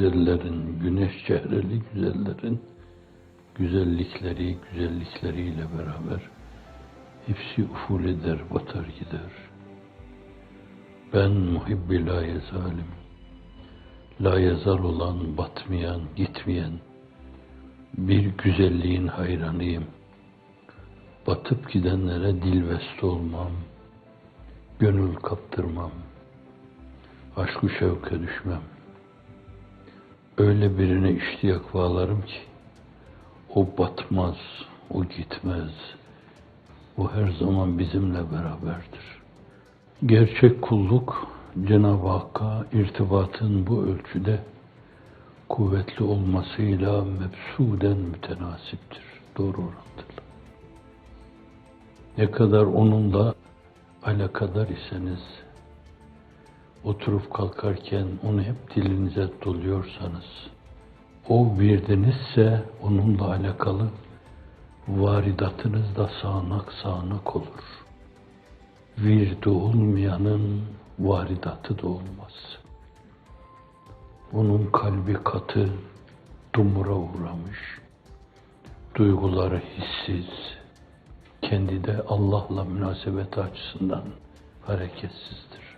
güzellerin, güneş çehreli güzellerin güzellikleri, güzellikleriyle beraber hepsi uful eder, batar gider. Ben muhibbi la yezalim, la yezal olan, batmayan, gitmeyen bir güzelliğin hayranıyım. Batıp gidenlere dilvest olmam, gönül kaptırmam, aşk-ı şevke düşmem. Öyle birine iştiyak bağlarım ki, o batmaz, o gitmez. O her zaman bizimle beraberdir. Gerçek kulluk Cenab-ı Hakk'a irtibatın bu ölçüde kuvvetli olmasıyla mebsuden mütenasiptir. Doğru orantılı. Ne kadar onunla alakadar iseniz, oturup kalkarken onu hep dilinize doluyorsanız, o virdinizse onunla alakalı varidatınız da sağanak sağanak olur. Virdi olmayanın varidatı da olmaz. Onun kalbi katı, dumura uğramış, duyguları hissiz, kendi de Allah'la münasebeti açısından hareketsizdir.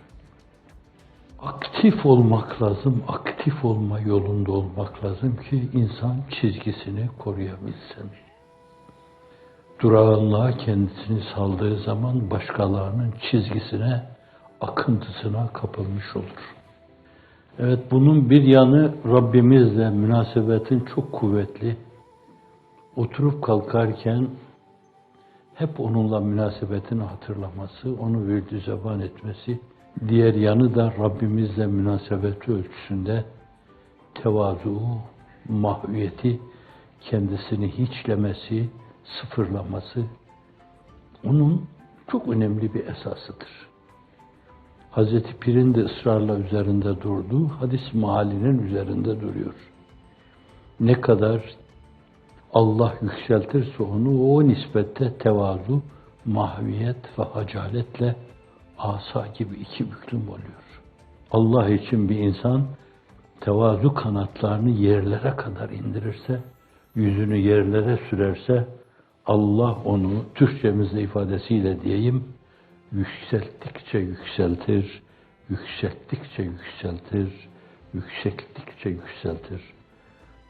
Aktif olmak lazım, aktif olma yolunda olmak lazım ki insan çizgisini koruyabilsin. Durağanlığa kendisini saldığı zaman başkalarının çizgisine, akıntısına kapılmış olur. Evet bunun bir yanı Rabbimizle münasebetin çok kuvvetli. Oturup kalkarken hep onunla münasebetini hatırlaması, onu virdi zeban etmesi, diğer yanı da Rabbimizle münasebeti ölçüsünde tevazu, mahviyeti, kendisini hiçlemesi, sıfırlaması, onun çok önemli bir esasıdır. Hazreti Pir'in de ısrarla üzerinde durduğu hadis mahallinin üzerinde duruyor. Ne kadar Allah yükseltirse onu o nispette tevazu, mahviyet ve hacaletle asa gibi iki büklüm oluyor. Allah için bir insan tevazu kanatlarını yerlere kadar indirirse, yüzünü yerlere sürerse, Allah onu Türkçemizde ifadesiyle diyeyim, yükselttikçe yükseltir, yükselttikçe yükseltir, yükselttikçe yükseltir.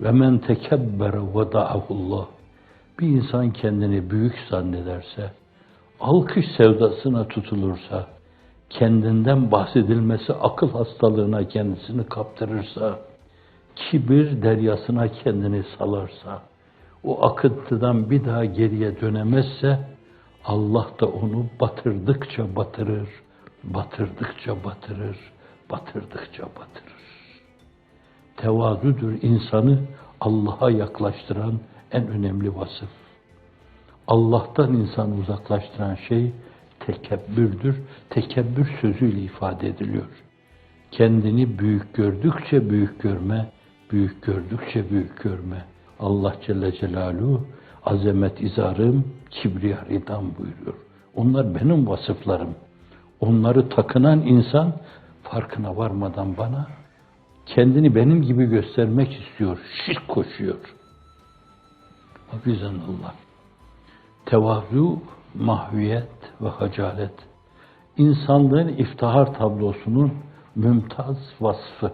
Ve men tekebbere ve da'ahullah. Bir insan kendini büyük zannederse, alkış sevdasına tutulursa, kendinden bahsedilmesi akıl hastalığına kendisini kaptırırsa, kibir deryasına kendini salarsa, o akıntıdan bir daha geriye dönemezse, Allah da onu batırdıkça batırır, batırdıkça batırır, batırdıkça batırır. Tevazudur insanı Allah'a yaklaştıran en önemli vasıf. Allah'tan insanı uzaklaştıran şey tekebbürdür. Tekebbür sözüyle ifade ediliyor. Kendini büyük gördükçe büyük görme, büyük gördükçe büyük görme. Allah Celle Celaluhu azamet izarım, kibriya ridam buyuruyor. Onlar benim vasıflarım. Onları takınan insan farkına varmadan bana kendini benim gibi göstermek istiyor, şirk koşuyor. Hafizan Allah. Tevazu, mahviyet ve hacalet. İnsanlığın iftihar tablosunun mümtaz vasfı.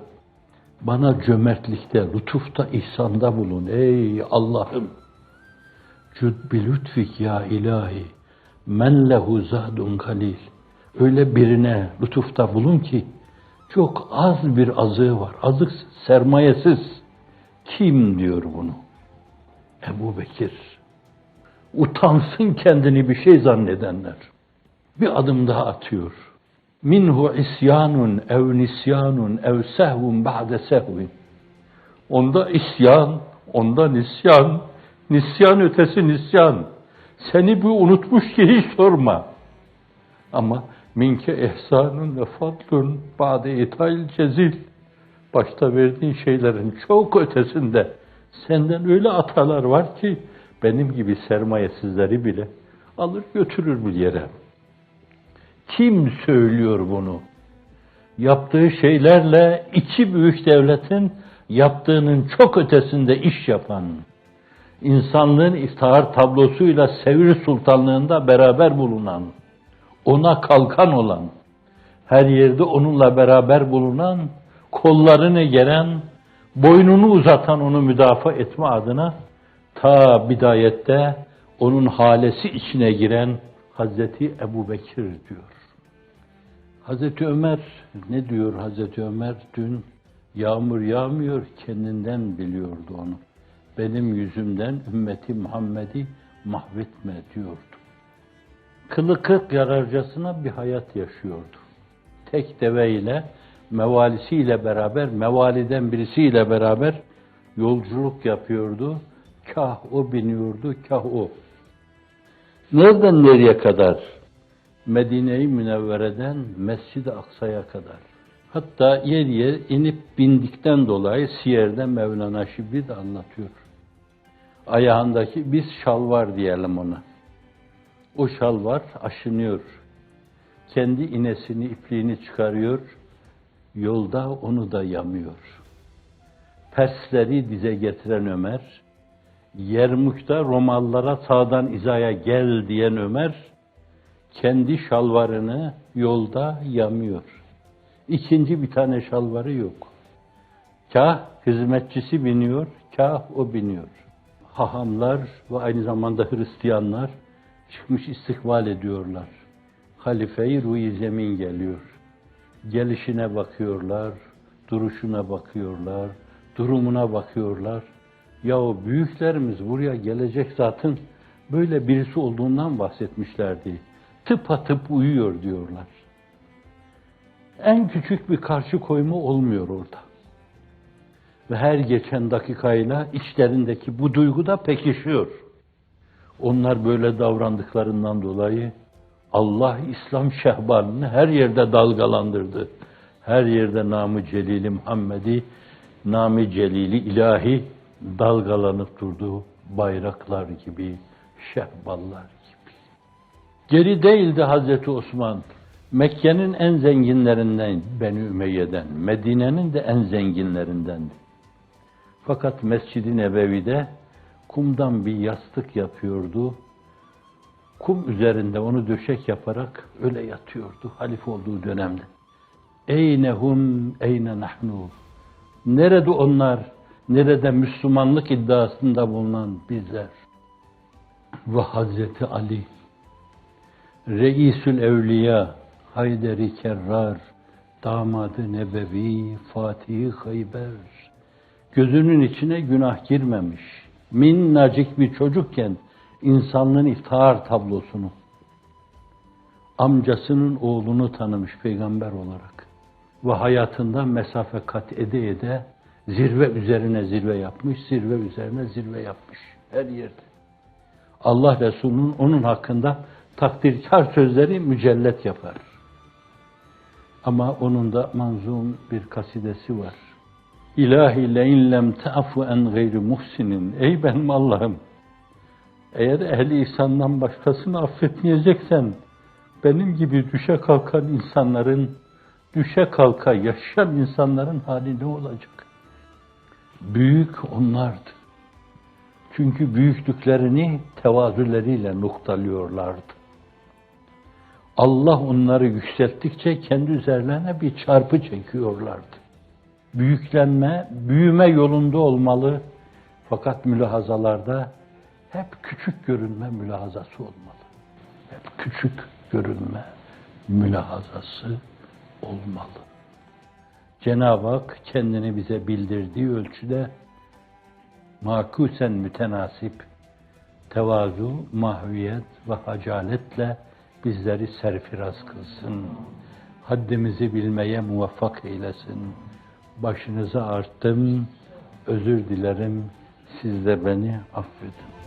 Bana cömertlikte, lütufta, ihsanda bulun ey Allah'ım. Cud bi lütfik ya ilahi. Men lehu zadun kalil. Öyle birine lütufta bulun ki çok az bir azığı var. Azık sermayesiz. Kim diyor bunu? Ebu Bekir. Utansın kendini bir şey zannedenler. Bir adım daha atıyor. Minhu isyanun ev nisyanun ev sehvun ba'de sehvin. Onda isyan, onda nisyan, nisyan ötesi nisyan. Seni bir unutmuş ki hiç sorma. Ama minke ehsanun ve fadlun ba'de itail cezil. Başta verdiğin şeylerin çok ötesinde senden öyle atalar var ki benim gibi sermayesizleri bile alır götürür bir yere. Kim söylüyor bunu? Yaptığı şeylerle iki büyük devletin yaptığının çok ötesinde iş yapan, insanlığın iftihar tablosuyla Sevri Sultanlığında beraber bulunan, ona kalkan olan, her yerde onunla beraber bulunan, kollarını geren, boynunu uzatan onu müdafaa etme adına ta bidayette onun halesi içine giren Hazreti Ebu Bekir diyor. Hazreti Ömer ne diyor Hazreti Ömer? Dün yağmur yağmıyor kendinden biliyordu onu. Benim yüzümden ümmeti Muhammed'i mahvetme diyordu. Kılı kırk yararcasına bir hayat yaşıyordu. Tek deveyle, mevalisiyle beraber, mevaliden birisiyle beraber yolculuk yapıyordu. Kah o biniyordu, kah o. Nereden nereye kadar? Medine-i Münevvere'den Mescid-i Aksa'ya kadar. Hatta yer yer inip bindikten dolayı Siyer'de Mevlana Şibli de anlatıyor. Ayağındaki biz şalvar diyelim ona. O şalvar aşınıyor. Kendi inesini, ipliğini çıkarıyor. Yolda onu da yamıyor. Persleri dize getiren Ömer, Yermuk'ta Romalılara sağdan izaya gel diyen Ömer, kendi şalvarını yolda yamıyor. İkinci bir tane şalvarı yok. Kah hizmetçisi biniyor, kah o biniyor. Hahamlar ve aynı zamanda Hristiyanlar çıkmış istikbal ediyorlar. Halife-i Ruhi Zemin geliyor. Gelişine bakıyorlar, duruşuna bakıyorlar, durumuna bakıyorlar. Ya o büyüklerimiz buraya gelecek zaten böyle birisi olduğundan bahsetmişlerdi. Tıpatıp uyuyor diyorlar. En küçük bir karşı koyma olmuyor orada. Ve her geçen dakikayla içlerindeki bu duygu da pekişiyor. Onlar böyle davrandıklarından dolayı Allah İslam şehbanını her yerde dalgalandırdı. Her yerde namı celili Muhammed'i, namı celili ilahi dalgalanıp durdu bayraklar gibi, şehballar. Geri değildi Hazreti Osman. Mekke'nin en zenginlerinden Beni Ümeyye'den, Medine'nin de en zenginlerindendi. Fakat Mescid-i Nebevi'de kumdan bir yastık yapıyordu. Kum üzerinde onu döşek yaparak öyle yatıyordu halife olduğu dönemde. Eynehum eyne nahnu. Nerede onlar? Nerede Müslümanlık iddiasında bulunan bizler? Ve Hazreti Ali, Reisül Evliya, Hayderi Kerrar, damadı Nebevi, Fatih Hayber, gözünün içine günah girmemiş, minnacık bir çocukken insanlığın iftihar tablosunu, amcasının oğlunu tanımış peygamber olarak ve hayatında mesafe kat ede ede zirve üzerine zirve yapmış, zirve üzerine zirve yapmış her yerde. Allah Resulü'nün onun hakkında takdirkar sözleri mücellet yapar. Ama onun da manzum bir kasidesi var. İlahi le in lem ta'fu en gayri muhsinin. Ey benim Allah'ım. Eğer ehli ihsandan başkasını affetmeyeceksen benim gibi düşe kalkan insanların düşe kalka yaşayan insanların hali ne olacak? Büyük onlardı. Çünkü büyüklüklerini tevazüleriyle noktalıyorlardı. Allah onları yükselttikçe kendi üzerlerine bir çarpı çekiyorlardı. Büyüklenme, büyüme yolunda olmalı. Fakat mülahazalarda hep küçük görünme mülahazası olmalı. Hep küçük görünme mülahazası olmalı. Cenab-ı Hak kendini bize bildirdiği ölçüde makusen mütenasip, tevazu, mahviyet ve hacaletle bizleri serfiraz kılsın. Haddimizi bilmeye muvaffak eylesin. Başınıza arttım, özür dilerim, siz de beni affedin.